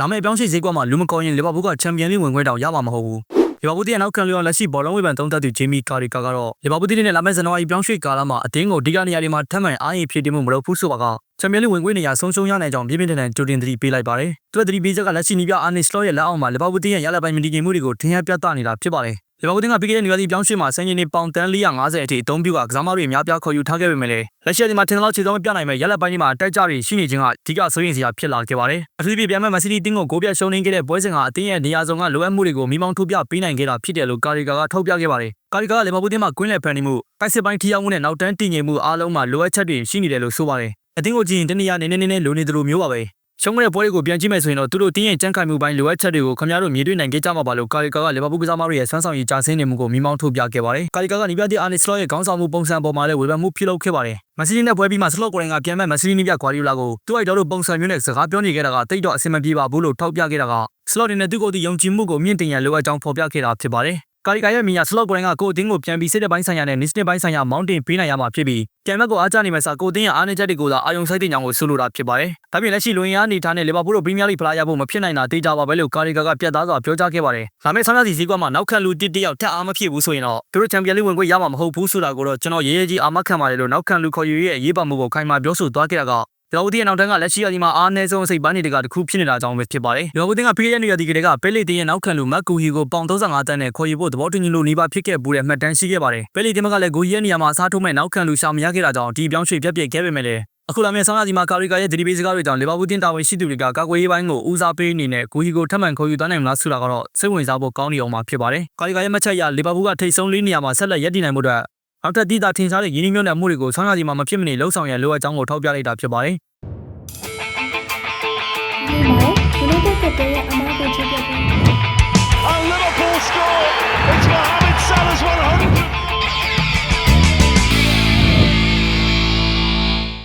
လာမယ့်အပြောင်းရွှေ့ဈေးကွက်မှာလူမကောင်းရင်လီဗာပူးကချန်ပီယံလိဝင်ခွင့်တောင်ရမှာမဟုတ်ဘူးလီဗာပူးတီးရဲ့နောက်ခံလျော်လက်ရှိဘောလုံးဝေဖန်သုံးသပ်သူဂျေမီကာရီကာကတော့လီဗာပူးတီးနဲ့လာမယ့်ဇန်နဝါရီပြောင်းရွှေ့ကာလမှာအသင်းကိုဒီကနေရာတွေမှာထပ်မံအားရင်ဖြည့်တင်းမှုမလုပ်ဘူးဆိုပါကချန်ပီယံလိဝင်ခွင့်နေရာဆုံးရှုံးရနိုင်ကြောင်းပြင်းပြင်းထန်ထန်ကြိုတင်သတိပေးလိုက်ပါတယ်သူကသတိပေးချက်ကလက်ရှိနီးပြအာနီစလော့ရဲ့လက်အောက်မှာလီဗာပူးတီးရဲ့ရလပိုင်းမတီးငင်မှုတွေကိုထင်ရပြသနေတာဖြစ်ပါတယ် လီဗာပူးတင်းကပြီးခဲ့တဲ့နေရာဒီပြောင်းရွှေ့မှာစံချိန်နေပေါင်တန်း450အထိအသုံးပြုကကစားမတွေအများပြားခေါ်ယူထားခဲ့ပေမဲ့လည်းလက်ရှိအချိန်မှာထင်သလောက်ခြေစုံမပြနိုင်မဲ့ရလက်ပိုင်းတွေမှာတိုက်ကြတွေရှိနေခြင်းကအဓိကစိုးရိမ်စရာဖြစ်လာခဲ့ပါတယ်။အထူးသဖြင့်ပြန်မဲ့မက်ဆီတီတင်းကိုဂိုးပြတ်ရှုံးနေခဲ့တဲ့ပွဲစဉ်ကအသင်းရဲ့နေရာဆောင်ကလိုအပ်မှုတွေကိုမိမောင်းထုတ်ပြပေးနိုင်ခဲ့တာဖြစ်တယ်လို့ကာရီကာကထုတ်ပြခဲ့ပါတယ်။ကာရီကာကလီဗာပူးတင်းမှာကွင်းလယ်ဖန်နေမှုတိုက်စစ်ပိုင်းထိရောက်မှုနဲ့နောက်တန်းတည်ငြိမ်မှုအားလုံးမှာလိုအပ်ချက်တွေရှိနေတယ်လို့ဆိုပါတယ်။အသင်းကိုကြည့်ရင်တနည်းအားနည်းနည်းနည်းလိုနေသလိုမျိုးပါပဲ။ ရှုံးတဲ့ပွဲတွေကိုပြန်ကြည့်မယ်ဆိုရင်တော့သူတို့တင်းရဲ့ကြမ်းခိုင်မှုပိုင်းလိုအပ်ချက်တွေကိုခင်ဗျားတို့မြင်တွေ့နိုင်ခဲ့ကြမှာပါလို့ကာရီကာကလီဗာပူးကစားမတွေရဲ့ဆွမ်းဆောင်ရည်ကြားဆင်းနေမှုကိုမိမောင်းထုတ်ပြခဲ့ပါတယ်။ကာရီကာကနီးပြတဲ့အာနီစလော့ရဲ့ခေါင်းဆောင်မှုပုံစံပေါ်မှာလည်းဝေဖန်မှုပြုလုပ်ခဲ့ပါတယ်။မက်ဆီနဲ့ပွဲပြီးမှစလော့ကိုရင်ကပြန်မဲ့မက်ဆီနီးပြဂွာဒီယိုလာကိုသူ့အိုက်တော်တို့ပုံစံမျိုးနဲ့စကားပြောနေခဲ့တာကတိတ်တော့အဆင်မပြေပါဘူးလို့ထောက်ပြခဲ့တာကစလော့တင်နဲ့သူ့ကိုယ်သူယုံကြည်မှုကိုမြင့်တင်ရန်လိုအပ်ကြောင်းဖော်ပြခဲ့တာဖြစ်ပါတယ်။ ကာရီကာရဲ့မိညာစလော့ကိုရင်ကကိုအတင်းကိုပြန်ပြီးစစ်တဲ့ပိုင်းဆိုင်ရာနဲ့နစ်စနစ်ပိုင်းဆိုင်ရာမောင်းတင်ပေးနိုင်ရမှာဖြစ်ပြီးပြန်မဲ့ကိုအားကြနေမဲ့စာကိုအတင်းရဲ့အားနည်းချက်တွေကိုသာအာယုံစိုက်တဲ့ညောင်ကိုဆိုလိုတာဖြစ်ပါတယ်။ဒါပြင်လက်ရှိလူရင်းအားအနေထားနဲ့လီဗာပူးတို့ပရီးမီးယားလိဖလားရဖို့မဖြစ်နိုင်တာတေးကြပါပဲလို့ကာရီကာကပြတ်သားစွာပြောကြားခဲ့ပါတယ်။ဒါမဲ့ဆောင်းရစီစည်းကွက်မှာနောက်ခန့်လူတစ်တယောက်ထပ်အားမဖြစ်ဘူးဆိုရင်တော့သူတို့ချန်ပီယံလိဝင်ခွင့်ရမှာမဟုတ်ဘူးဆိုတာကိုတော့ကျွန်တော်ရေးရေးကြီးအာမခံပါတယ်လို့နောက်ခန့်လူခေါ်ယူရဲ့အရေးပါမှုကိုခိုင်မာပြောဆိုသွားခဲ့တာက ဒီလိုဒီရဲ့နောက်တန်းကလက်ရှိအဒီမှာအားနည်းဆုံးစိတ်ပန်းတွေကတစ်ခုဖြစ်နေတာကြောင့်ပဲဖြစ်ပါတယ်။ဒီလိုဒီကဖိရနေရဒီကလေးကပဲလီတင်းရဲ့နောက်ခံလူမတ်ကူဟီကိုပေါင်35တန်းနဲ့ခေါ်ယူဖို့သဘောတူညီလို့နေပါဖြစ်ခဲ့ဘူးတဲ့မှတ်တမ်းရှိခဲ့ပါတယ်။ပဲလီတင်းကလည်းဂိုကြီးရဲ့နေရာမှာအစားထိုးမဲ့နောက်ခံလူရှာမရခဲ့တာကြောင့်ဒီပြောင်းရွှေ့ပြက်ပြက်ခဲ့ပေမဲ့လည်းအခုလာမယ့်ဆောင်းရာသီမှာကာရီကာရဲ့ဒရီဘေးစကားတွေကြောင့်လီဗာပူးတင်းတာဝန်ရှိသူတွေကကာကွယ်ရေးပိုင်းကိုဦးစားပေးအနေနဲ့ဂိုဟီကိုထပ်မံခေါ်ယူသွားနိုင်မလားဆိုတာကတော့စိတ်ဝင်စားဖို့ကောင်းနေအောင်မှာဖြစ်ပါတယ်။ကာရီကာရဲ့မှတ်ချက်အရလီဗာပူးကထိပ်ဆုံးလေးနေရာမှာဆက်လက်ရပ်တည်နိုင်မှုအတွက် နောက်ထပ်တည်တာထင်ရှားတဲ့ရင်းနှီးမြှုပ်နှံမှုတွေကိုဆောင်းရာသီမှာမဖြစ်မနေလှုပ်ဆောင်ရန်လိုအပ်ကြောင်းကိုထောက်ပြလိုက်တာဖြစ်ပါတယ်။ဒီမှာ United ကတည်းကအမားကိုချပြပေး